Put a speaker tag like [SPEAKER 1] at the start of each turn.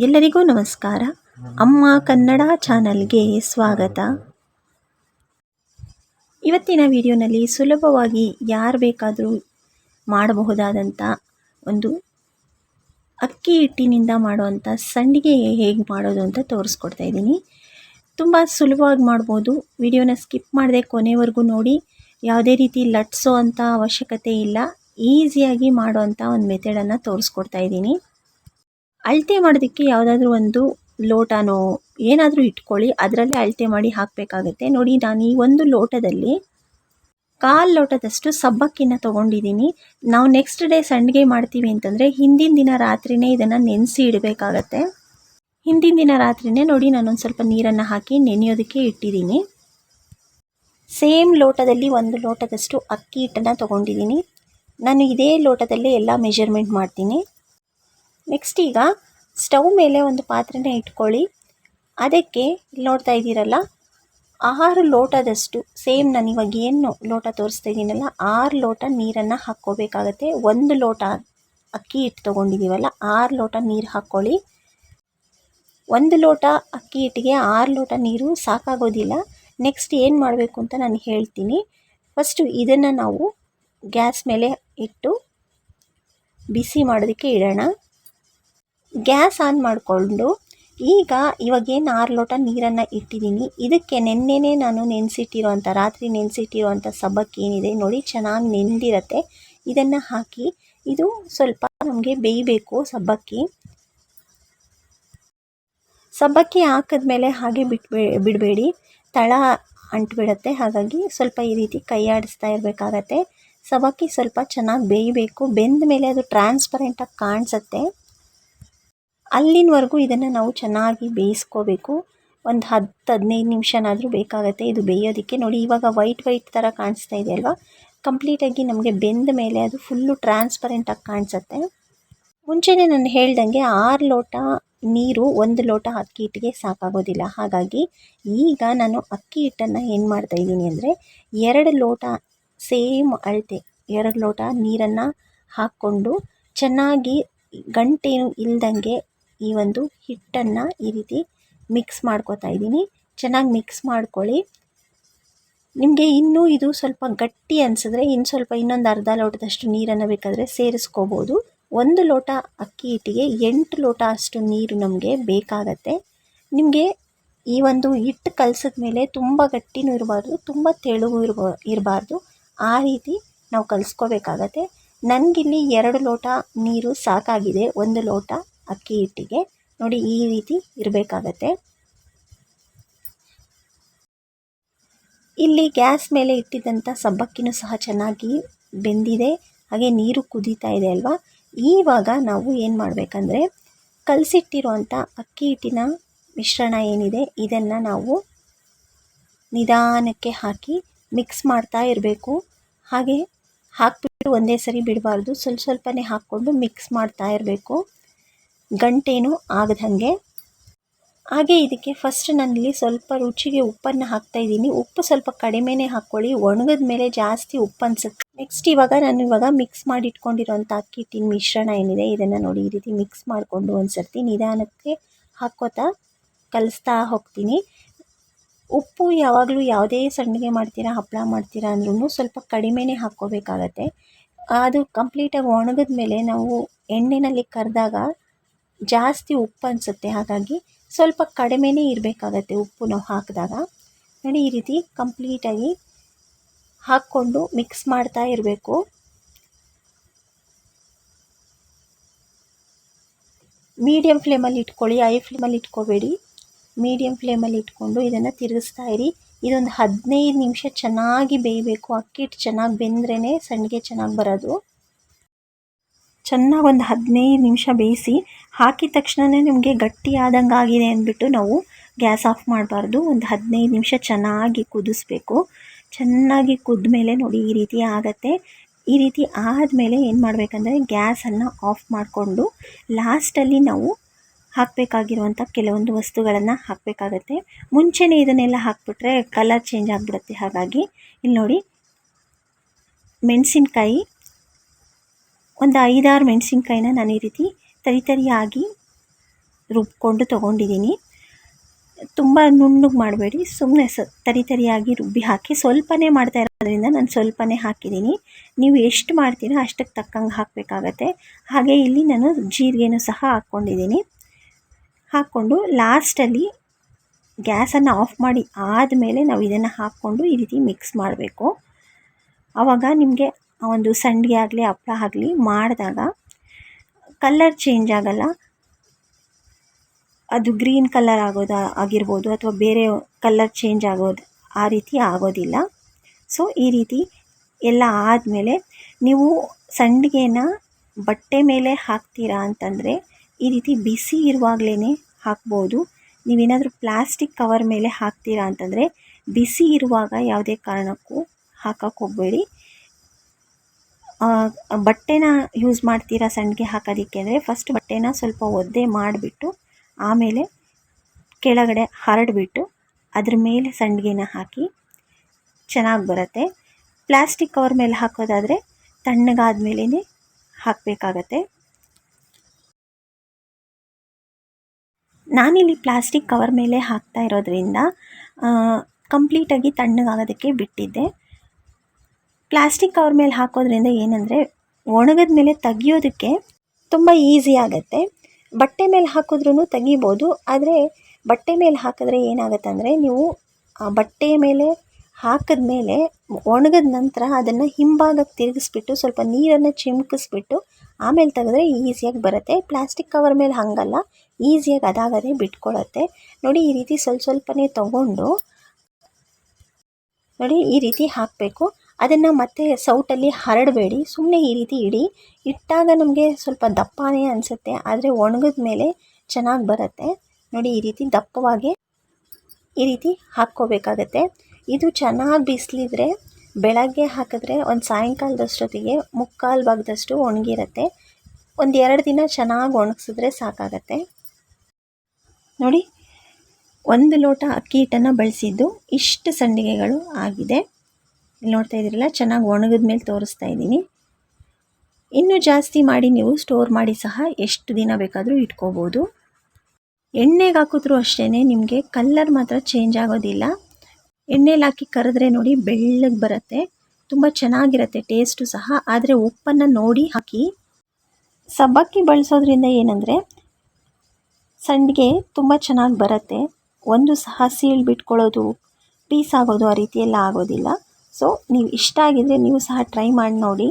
[SPEAKER 1] ಎಲ್ಲರಿಗೂ ನಮಸ್ಕಾರ. ಅಮ್ಮ ಕನ್ನಡ ಚಾನಲ್ಗೆ ಸ್ವಾಗತ. ಇವತ್ತಿನ ವಿಡಿಯೋನಲ್ಲಿ ಸುಲಭವಾಗಿ ಯಾರು ಬೇಕಾದರೂ ಮಾಡಬಹುದಾದಂಥ ಒಂದು ಅಕ್ಕಿ ಹಿಟ್ಟಿನಿಂದ ಮಾಡುವಂಥ ಸಂಡಿಗೆ ಹೇಗೆ ಮಾಡೋದು ಅಂತ ತೋರಿಸ್ಕೊಡ್ತಾ ಇದ್ದೀನಿ. ತುಂಬ ಸುಲಭವಾಗಿ ಮಾಡ್ಬೋದು. ವಿಡಿಯೋನ ಸ್ಕಿಪ್ ಮಾಡದೆ ಕೊನೆವರೆಗೂ ನೋಡಿ. ಯಾವುದೇ ರೀತಿ ಲಟ್ಸೋ ಅಂಥ ಅವಶ್ಯಕತೆ ಇಲ್ಲ. ಈಸಿಯಾಗಿ ಮಾಡುವಂಥ ಒಂದು ಮೆಥಡನ್ನು ತೋರಿಸ್ಕೊಡ್ತಾ ಇದ್ದೀನಿ. ಅಳತೆ ಮಾಡೋದಕ್ಕೆ ಯಾವುದಾದ್ರೂ ಒಂದು ಲೋಟನೋ ಏನಾದರೂ ಇಟ್ಕೊಳ್ಳಿ, ಅದರಲ್ಲಿ ಅಳತೆ ಮಾಡಿ ಹಾಕಬೇಕಾಗತ್ತೆ. ನೋಡಿ, ನಾನು ಈ ಒಂದು ಲೋಟದಲ್ಲಿ ಕಾಲು ಲೋಟದಷ್ಟು ಸಬ್ಬಕ್ಕಿನ ತೊಗೊಂಡಿದ್ದೀನಿ. ನಾವು ನೆಕ್ಸ್ಟ್ ಡೇ ಸಂಡಿಗೆ ಮಾಡ್ತೀವಿ ಅಂತಂದರೆ ಹಿಂದಿನ ದಿನ ರಾತ್ರಿಯೇ ಇದನ್ನು ನೆನೆಸಿ ಇಡಬೇಕಾಗತ್ತೆ. ಹಿಂದಿನ ದಿನ ರಾತ್ರಿಯೇ ನೋಡಿ, ನಾನೊಂದು ಸ್ವಲ್ಪ ನೀರನ್ನು ಹಾಕಿ ನೆನೆಯೋದಕ್ಕೆ ಇಟ್ಟಿದ್ದೀನಿ. ಸೇಮ್ ಲೋಟದಲ್ಲಿ ಒಂದು ಲೋಟದಷ್ಟು ಅಕ್ಕಿ ಹಿಟ್ಟನ್ನು ತೊಗೊಂಡಿದ್ದೀನಿ. ನಾನು ಇದೇ ಲೋಟದಲ್ಲಿ ಎಲ್ಲ ಮೆಷರ್ಮೆಂಟ್ ಮಾಡ್ತೀನಿ. ನೆಕ್ಸ್ಟ್ ಈಗ ಸ್ಟವ್ ಮೇಲೆ ಒಂದು ಪಾತ್ರೆನ ಇಟ್ಕೊಳ್ಳಿ. ಅದಕ್ಕೆ ಇಲ್ಲಿ ನೋಡ್ತಾ ಇದ್ದೀರಲ್ಲ ಆರು ಲೋಟದಷ್ಟು ಸೇಮ್ ನಾನು ಇವಾಗ ಏನು ಲೋಟ ತೋರಿಸ್ತಾ ಇದ್ದೀನಲ್ಲ, ಆರು ಲೋಟ ನೀರನ್ನು ಹಾಕ್ಕೋಬೇಕಾಗತ್ತೆ. ಒಂದು ಲೋಟ ಅಕ್ಕಿ ಹಿಟ್ಟು ತೊಗೊಂಡಿದ್ದೀವಲ್ಲ, ಆರು ಲೋಟ ನೀರು ಹಾಕ್ಕೊಳ್ಳಿ. ಒಂದು ಲೋಟ ಅಕ್ಕಿ ಹಿಟ್ಟಿಗೆ ಆರು ಲೋಟ ನೀರು ಸಾಕಾಗೋದಿಲ್ಲ. ನೆಕ್ಸ್ಟ್ ಏನು ಮಾಡಬೇಕು ಅಂತ ನಾನು ಹೇಳ್ತೀನಿ. ಫಸ್ಟು ಇದನ್ನು ನಾವು ಗ್ಯಾಸ್ ಮೇಲೆ ಇಟ್ಟು ಬಿಸಿ ಮಾಡೋದಕ್ಕೆ ಇಡೋಣ. ಗ್ಯಾಸ್ ಆನ್ ಮಾಡಿಕೊಂಡು ಈಗ ಇವಾಗೇನು ಆರು ಲೋಟ ನೀರನ್ನು ಇಟ್ಟಿದ್ದೀನಿ. ಇದಕ್ಕೆ ನೆನ್ನೆನೇ ನಾನು ನೆನೆಸಿಟ್ಟಿರುವಂಥ, ರಾತ್ರಿ ನೆನೆಸಿಟ್ಟಿರುವಂಥ ಸಬ್ಬಕ್ಕಿ ಏನಿದೆ ನೋಡಿ ಚೆನ್ನಾಗಿ ನೆಂದಿರತ್ತೆ. ಇದನ್ನು ಹಾಕಿ ಇದು ಸ್ವಲ್ಪ ನಮಗೆ ಬೇಯಬೇಕು ಸಬ್ಬಕ್ಕಿ. ಸಬ್ಬಕ್ಕಿ ಹಾಕಿದ್ಮೇಲೆ ಹಾಗೆ ಬಿಟ್ಬೇ, ಬಿಡಬೇಡಿ. ತಳ ಅಂಟ್ಬಿಡತ್ತೆ. ಹಾಗಾಗಿ ಸ್ವಲ್ಪ ಈ ರೀತಿ ಕೈಯಾಡಿಸ್ತಾ ಇರಬೇಕಾಗತ್ತೆ. ಸಬ್ಬಕ್ಕಿ ಸ್ವಲ್ಪ ಚೆನ್ನಾಗಿ ಬೇಯಬೇಕು. ಬೆಂದ ಮೇಲೆ ಅದು ಟ್ರಾನ್ಸ್ಪರೆಂಟಾಗಿ ಕಾಣಿಸುತ್ತೆ. ಅಲ್ಲಿನವರೆಗೂ ಇದನ್ನು ನಾವು ಚೆನ್ನಾಗಿ ಬೇಯಿಸ್ಕೋಬೇಕು. ಒಂದು ಹತ್ತು ಹದಿನೈದು ನಿಮಿಷನಾದರೂ ಬೇಕಾಗುತ್ತೆ. ಇದು ಬೇಯೋದಕ್ಕೆ. ನೋಡಿ, ಇವಾಗ ವೈಟ್ ವೈಟ್ ಥರ ಕಾಣಿಸ್ತಾ ಇದೆ ಅಲ್ವಾ? ಕಂಪ್ಲೀಟಾಗಿ ನಮಗೆ ಬೆಂದ ಮೇಲೆ ಅದು ಫುಲ್ಲು ಟ್ರಾನ್ಸ್ಪರೆಂಟಾಗಿ ಕಾಣಿಸುತ್ತೆ. ಮುಂಚೆನೇ ನಾನು ಹೇಳ್ದಂಗೆ ಆರು ಲೋಟ ನೀರು ಒಂದು ಲೋಟ ಅಕ್ಕಿ ಹಿಟ್ಟಿಗೆ ಸಾಕಾಗೋದಿಲ್ಲ. ಹಾಗಾಗಿ ಈಗ ನಾನು ಅಕ್ಕಿ ಹಿಟ್ಟನ್ನು ಏನು ಮಾಡ್ತಾ ಇದ್ದೀನಿ ಅಂದರೆ ಎರಡು ಲೋಟ ಸೇಮ್ ಅಳತೆ, ಎರಡು ಲೋಟ ನೀರನ್ನು ಹಾಕ್ಕೊಂಡು ಚೆನ್ನಾಗಿ ಗಂಟೇನು ಇಲ್ದಂಗೆ ಈ ಒಂದು ಹಿಟ್ಟನ್ನು ಈ ರೀತಿ ಮಿಕ್ಸ್ ಮಾಡ್ಕೋತಾ ಇದ್ದೀನಿ. ಚೆನ್ನಾಗಿ ಮಿಕ್ಸ್ ಮಾಡ್ಕೊಳ್ಳಿ. ನಿಮಗೆ ಇನ್ನೂ ಇದು ಸ್ವಲ್ಪ ಗಟ್ಟಿ ಅನಿಸಿದ್ರೆ ಇನ್ನು ಸ್ವಲ್ಪ ಇನ್ನೊಂದು ಅರ್ಧ ಲೋಟದಷ್ಟು ನೀರನ್ನು ಬೇಕಾದರೆ ಸೇರಿಸ್ಕೋಬೋದು. ಒಂದು ಲೋಟ ಅಕ್ಕಿ ಹಿಟ್ಟಿಗೆ ಎಂಟು ಲೋಟ ಅಷ್ಟು ನೀರು ನಮಗೆ ಬೇಕಾಗತ್ತೆ. ನಿಮಗೆ ಈ ಒಂದು ಹಿಟ್ಟು ಕಲಸಿದ ಮೇಲೆ ತುಂಬ ಗಟ್ಟಿನೂ ಇರಬಾರ್ದು, ತುಂಬ ತೆಳುವು ಇರಬ, ಇರಬಾರ್ದು. ಆ ರೀತಿ ನಾವು ಕಲಿಸ್ಕೋಬೇಕಾಗತ್ತೆ. ನನಗಿಲ್ಲಿ ಎರಡು ಲೋಟ ನೀರು ಸಾಕಾಗಿದೆ. ಒಂದು ಲೋಟ ಅಕ್ಕಿ ಹಿಟ್ಟಿಗೆ. ನೋಡಿ, ಈ ರೀತಿ ಇರಬೇಕಾಗತ್ತೆ. ಇಲ್ಲಿ ಗ್ಯಾಸ್ ಮೇಲೆ ಇಟ್ಟಿದ್ದಂಥ ಸಬ್ಬಕ್ಕಿನೂ ಸಹ ಚೆನ್ನಾಗಿ ಬೆಂದಿದೆ. ಹಾಗೆ ನೀರು ಕುದೀತಾ ಇದೆ ಅಲ್ವಾ? ಈವಾಗ ನಾವು ಏನು ಮಾಡಬೇಕಂದ್ರೆ ಕಲಸಿಟ್ಟಿರುವಂಥ ಅಕ್ಕಿ ಹಿಟ್ಟಿನ ಮಿಶ್ರಣ ಏನಿದೆ, ಇದನ್ನು ನಾವು ನಿಧಾನಕ್ಕೆ ಹಾಕಿ ಮಿಕ್ಸ್ ಮಾಡ್ತಾ ಇರಬೇಕು. ಹಾಗೆ ಹಾಕಿಬಿಟ್ಟು ಒಂದೇ ಸರಿ ಬಿಡಬಾರ್ದು. ಸ್ವಲ್ಪ ಸ್ವಲ್ಪನೇ ಹಾಕ್ಕೊಂಡು ಮಿಕ್ಸ್ ಮಾಡ್ತಾ ಇರಬೇಕು. ಗಂಟೇನು ಆಗದಂಗೆ. ಹಾಗೆ ಇದಕ್ಕೆ ಫಸ್ಟ್ ನಾನಿಲ್ಲಿ ಸ್ವಲ್ಪ ರುಚಿಗೆ ಉಪ್ಪನ್ನು ಇದ್ದೀನಿ. ಉಪ್ಪು ಸ್ವಲ್ಪ ಕಡಿಮೆನೇ ಹಾಕ್ಕೊಳ್ಳಿ. ಒಣಗಿದ ಮೇಲೆ ಜಾಸ್ತಿ ಉಪ್ಪು ಅನಿಸುತ್ತೆ ನೆಕ್ಸ್ಟ್ ಇವಾಗ ನಾನು ಇವಾಗ ಮಿಕ್ಸ್ ಮಾಡಿ ಇಟ್ಕೊಂಡಿರೋಂಥ ಅಕ್ಕಿ ಹಿಟ್ಟಿನ ಮಿಶ್ರಣ ಏನಿದೆ ಇದನ್ನು ನೋಡಿ ಈ ರೀತಿ ಮಿಕ್ಸ್ ಮಾಡಿಕೊಂಡು ಒಂದು ಸರ್ತಿ ನಿಧಾನಕ್ಕೆ ಹಾಕೋತಾ ಕಲಿಸ್ತಾ ಹೋಗ್ತೀನಿ. ಉಪ್ಪು ಯಾವಾಗಲೂ ಯಾವುದೇ ಸಣ್ಣಗೆ ಮಾಡ್ತೀರಾ, ಹಪ್ಪಳ ಮಾಡ್ತೀರಾ ಅಂದ್ರೂ ಸ್ವಲ್ಪ ಕಡಿಮೆನೇ ಹಾಕ್ಕೋಬೇಕಾಗತ್ತೆ. ಅದು ಕಂಪ್ಲೀಟಾಗಿ ಒಣಗಿದ ಮೇಲೆ ನಾವು ಎಣ್ಣೆಯಲ್ಲಿ ಕರೆದಾಗ ಜಾಸ್ತಿ ಉಪ್ಪು ಅನಿಸುತ್ತೆ. ಹಾಗಾಗಿ ಸ್ವಲ್ಪ ಕಡಿಮೆನೇ ಇರಬೇಕಾಗತ್ತೆ ಉಪ್ಪು ನಾವು ಹಾಕಿದಾಗ. ನೋಡಿ, ಈ ರೀತಿ ಕಂಪ್ಲೀಟಾಗಿ ಹಾಕ್ಕೊಂಡು ಮಿಕ್ಸ್ ಮಾಡ್ತಾ ಇರಬೇಕು. ಮೀಡಿಯಮ್ ಫ್ಲೇಮಲ್ಲಿ ಇಟ್ಕೊಳ್ಳಿ ಐ ಫ್ಲೇಮಲ್ಲಿ ಇಟ್ಕೋಬೇಡಿ. ಮೀಡಿಯಮ್ ಫ್ಲೇಮಲ್ಲಿ ಇಟ್ಕೊಂಡು ಇದನ್ನು ತಿರುಗಿಸ್ತಾ ಇರಿ. ಇದೊಂದು ಹದಿನೈದು ನಿಮಿಷ ಚೆನ್ನಾಗಿ ಬೇಯಬೇಕು. ಅಕ್ಕಿ ಹಿಟ್ಟು ಚೆನ್ನಾಗಿ ಬೆಂದ್ರೇ ಸಂಡಿಗೆ ಚೆನ್ನಾಗಿ ಬರೋದು. ಚೆನ್ನಾಗಿ ಒಂದು ಹದಿನೈದು ನಿಮಿಷ ಬೇಯಿಸಿ ಹಾಕಿದ ತಕ್ಷಣವೇ ನಿಮಗೆ ಗಟ್ಟಿ ಆದಂಗೆ ಆಗಿದೆ ಅಂದ್ಬಿಟ್ಟು ನಾವು ಗ್ಯಾಸ್ ಆಫ್ ಮಾಡಬಾರ್ದು. ಒಂದು ಹದಿನೈದು ನಿಮಿಷ ಚೆನ್ನಾಗಿ ಕುದಿಸ್ಬೇಕು. ಚೆನ್ನಾಗಿ ಕುದ್ದ ಮೇಲೆ ನೋಡಿ ಈ ರೀತಿ ಆಗುತ್ತೆ. ಈ ರೀತಿ ಆದಮೇಲೆ ಏನು ಮಾಡಬೇಕಂದ್ರೆ ಗ್ಯಾಸನ್ನು ಆಫ್ ಮಾಡಿಕೊಂಡು ಲಾಸ್ಟಲ್ಲಿ ನಾವು ಹಾಕಬೇಕಾಗಿರುವಂಥ ಕೆಲವೊಂದು ವಸ್ತುಗಳನ್ನು ಹಾಕಬೇಕಾಗತ್ತೆ. ಮುಂಚೆನೇ ಇದನ್ನೆಲ್ಲ ಹಾಕಿಬಿಟ್ರೆ ಕಲರ್ ಚೇಂಜ್ ಆಗಿಬಿಡುತ್ತೆ. ಹಾಗಾಗಿ ಇಲ್ಲಿ ನೋಡಿ ಮೆಣಸಿನ್ಕಾಯಿ ಒಂದು ಐದಾರು ಮೆಣಸಿನ್ಕಾಯಿನ ನಾನು ಈ ರೀತಿ ತರಿ ತರಿಯಾಗಿ ರುಬ್ಕೊಂಡು ತೊಗೊಂಡಿದ್ದೀನಿ. ತುಂಬ ನುಣ್ಣಗೆ ಮಾಡಬೇಡಿ ಸುಮ್ಮನೆ ಸ ತರಿ ತರಿಯಾಗಿ ರುಬ್ಬಿ ಹಾಕಿ, ಸ್ವಲ್ಪನೇ ಮಾಡ್ತಾ ಇರೋದ್ರಿಂದ ನಾನು ಸ್ವಲ್ಪನೇ ಹಾಕಿದ್ದೀನಿ. ನೀವು ಎಷ್ಟು ಮಾಡ್ತೀರೋ ಅಷ್ಟಕ್ಕೆ ತಕ್ಕಂಗೆ ಹಾಕಬೇಕಾಗತ್ತೆ. ಹಾಗೆ ಇಲ್ಲಿ ನಾನು ಜೀರಿಗೆನೂ ಸಹ ಹಾಕ್ಕೊಂಡಿದ್ದೀನಿ. ಹಾಕ್ಕೊಂಡು ಲಾಸ್ಟಲ್ಲಿ ಗ್ಯಾಸನ್ನು ಆಫ್ ಮಾಡಿ ಆದಮೇಲೆ ನಾವು ಇದನ್ನು ಹಾಕ್ಕೊಂಡು ಈ ರೀತಿ ಮಿಕ್ಸ್ ಮಾಡಬೇಕು. ಆವಾಗ ನಿಮಗೆ ಒಂದು ಸಂಡಿಗೆ ಆಗಲಿ ಹಪ್ಪಳ ಆಗಲಿ ಮಾಡಿದಾಗ ಕಲ್ಲರ್ ಚೇಂಜ್ ಆಗಲ್ಲ. ಅದು ಗ್ರೀನ್ ಕಲ್ಲರ್ ಆಗೋದು, ಆಗಿರ್ಬೋದು ಅಥವಾ ಬೇರೆ ಕಲ್ಲರ್ ಚೇಂಜ್ ಆಗೋದು, ಆ ರೀತಿ ಆಗೋದಿಲ್ಲ. ಸೊ ಈ ರೀತಿ ಎಲ್ಲ ಆದಮೇಲೆ ನೀವು ಸಂಡಿಗೆನ ಬಟ್ಟೆ ಮೇಲೆ ಹಾಕ್ತೀರಾ ಅಂತಂದರೆ ಈ ರೀತಿ ಬಿಸಿ ಇರುವಾಗಲೇ ಹಾಕ್ಬೋದು. ನೀವೇನಾದರೂ ಪ್ಲಾಸ್ಟಿಕ್ ಕವರ್ ಮೇಲೆ ಹಾಕ್ತೀರಾ ಅಂತಂದರೆ ಬಿಸಿ ಇರುವಾಗ ಯಾವುದೇ ಕಾರಣಕ್ಕೂ ಹಾಕಕ್ಕೆ ಹೋಗಬೇಡಿ. ಬಟ್ಟೆನ ಯೂಸ್ ಮಾಡ್ತೀರಾ ಸಂಡಿಗೆ ಹಾಕೋದಕ್ಕೆ ಅಂದರೆ ಫಸ್ಟ್ ಬಟ್ಟೆನ ಸ್ವಲ್ಪ ಒದ್ದೆ ಮಾಡಿಬಿಟ್ಟು ಆಮೇಲೆ ಕೆಳಗಡೆ ಹರಡಿಬಿಟ್ಟು ಅದ್ರ ಮೇಲೆ ಸಂಡಿಗೆನ ಹಾಕಿ ಚೆನ್ನಾಗಿ ಬರುತ್ತೆ. ಪ್ಲಾಸ್ಟಿಕ್ ಕವರ್ ಮೇಲೆ ಹಾಕೋದಾದರೆ ತಣ್ಣಗಾದ ಮೇಲೇ ಹಾಕಬೇಕಾಗತ್ತೆ. ನಾನಿಲ್ಲಿ ಪ್ಲಾಸ್ಟಿಕ್ ಕವರ್ ಮೇಲೆ ಹಾಕ್ತಾ ಇರೋದ್ರಿಂದ ಕಂಪ್ಲೀಟಾಗಿ ತಣ್ಣಗಾಗೋದಕ್ಕೆ ಬಿಟ್ಟಿದ್ದೆ. ಪ್ಲಾಸ್ಟಿಕ್ ಕವರ್ ಮೇಲೆ ಹಾಕೋದ್ರಿಂದ ಏನಂದರೆ ಒಣಗಿದ ಮೇಲೆ ತೆಗಿಯೋದಕ್ಕೆ ತುಂಬ ಈಸಿ ಆಗುತ್ತೆ. ಬಟ್ಟೆ ಮೇಲೆ ಹಾಕಿದ್ರೂ ತೆಗಿಬೋದು, ಆದರೆ ಬಟ್ಟೆ ಮೇಲೆ ಹಾಕಿದ್ರೆ ಏನಾಗುತ್ತೆ ಅಂದರೆ ನೀವು ಆ ಬಟ್ಟೆ ಮೇಲೆ ಹಾಕಿದ ಮೇಲೆ ಒಣಗಿದ ನಂತರ ಅದನ್ನು ಹಿಂಭಾಗಕ್ಕೆ ತಿರುಗಿಸ್ಬಿಟ್ಟು ಸ್ವಲ್ಪ ನೀರನ್ನು ಚಿಮ್ಕಿಸ್ಬಿಟ್ಟು ಆಮೇಲೆ ತೆಗೆದ್ರೆ ಈಸಿಯಾಗಿ ಬರುತ್ತೆ. ಪ್ಲಾಸ್ಟಿಕ್ ಕವರ್ ಮೇಲೆ ಹಾಗಲ್ಲ, ಈಸಿಯಾಗಿ ಅದಾಗದೇ ಬಿಟ್ಕೊಳ್ಳುತ್ತೆ ನೋಡಿ, ಈ ರೀತಿ ಸ್ವಲ್ಪ ಸ್ವಲ್ಪನೇ ತಗೊಂಡು ನೋಡಿ ಈ ರೀತಿ ಹಾಕಬೇಕು. ಅದನ್ನು ಮತ್ತೆ ಸೌಟಲ್ಲಿ ಹರಡಬೇಡಿ. ಸುಮ್ಮನೆ ಈ ರೀತಿ ಇಡಿ. ಇಟ್ಟಾಗ ನಮಗೆ ಸ್ವಲ್ಪ ದಪ್ಪನೇ ಅನಿಸುತ್ತೆ. ಆದರೆ ಒಣಗಿದ ಮೇಲೆ ಚೆನ್ನಾಗಿ ಬರುತ್ತೆ. ನೋಡಿ ಈ ರೀತಿ ದಪ್ಪವಾಗಿ ಈ ರೀತಿ ಹಾಕ್ಕೋಬೇಕಾಗತ್ತೆ. ಇದು ಚೆನ್ನಾಗಿ ಬಿಸಿಲಿದ್ರೆ, ಬೆಳಗ್ಗೆ ಹಾಕಿದ್ರೆ ಒಂದು ಸಾಯಂಕಾಲದಷ್ಟೊತ್ತಿಗೆ ಮುಕ್ಕಾಲು ಭಾಗದಷ್ಟು ಒಣಗಿರುತ್ತೆ. ಒಂದು ಎರಡು ದಿನ ಚೆನ್ನಾಗಿ ಒಣಗಿಸಿದ್ರೆ ಸಾಕಾಗತ್ತೆ. ನೋಡಿ, ಒಂದು ಲೋಟ ಅಕ್ಕಿ ಹಿಟ್ಟನ್ನು ಬಳಸಿದ್ದು ಇಷ್ಟು ಸಂಡಿಗೆಗಳು ಆಗಿದೆ. ಇಲ್ಲಿ ನೋಡ್ತಾ ಇದ್ದೀರಲ್ಲ, ಚೆನ್ನಾಗಿ ಒಣಗಿದ ಮೇಲೆ ತೋರಿಸ್ತಾ ಇದ್ದೀನಿ. ಇನ್ನೂ ಜಾಸ್ತಿ ಮಾಡಿ ನೀವು ಸ್ಟೋರ್ ಮಾಡಿ ಸಹ ಎಷ್ಟು ದಿನ ಬೇಕಾದರೂ ಇಟ್ಕೋಬೋದು. ಎಣ್ಣೆಗೆ ಹಾಕಿದ್ರೂ ಅಷ್ಟೇ ನಿಮಗೆ ಕಲ್ಲರ್ ಮಾತ್ರ ಚೇಂಜ್ ಆಗೋದಿಲ್ಲ. ಎಣ್ಣೆಲಿ ಹಾಕಿ ಕರೆದ್ರೆ ನೋಡಿ ಬೆಳ್ಳಗೆ ಬರುತ್ತೆ, ತುಂಬ ಚೆನ್ನಾಗಿರುತ್ತೆ ಟೇಸ್ಟು ಸಹ. ಆದರೆ ಉಪ್ಪನ್ನು ನೋಡಿ ಹಾಕಿ. ಸಬ್ಬಕ್ಕಿ ಬಳಸೋದ್ರಿಂದ ಏನಂದರೆ, ಸಂಡಿಗೆ ತುಂಬ ಚೆನ್ನಾಗಿ ಬರುತ್ತೆ. ಒಂದು ಸಹ ಸೀಳ್ ಬಿಟ್ಕೊಳ್ಳೋದು, ಪೀಸ್ ಆಗೋದು ಆ ರೀತಿಯೆಲ್ಲ ಆಗೋದಿಲ್ಲ. ಸೊ ನೀವು ಇಷ್ಟ ಆಗಿದ್ದರೆ ನೀವು ಸಹ ಟ್ರೈ ಮಾಡಿ ನೋಡಿ.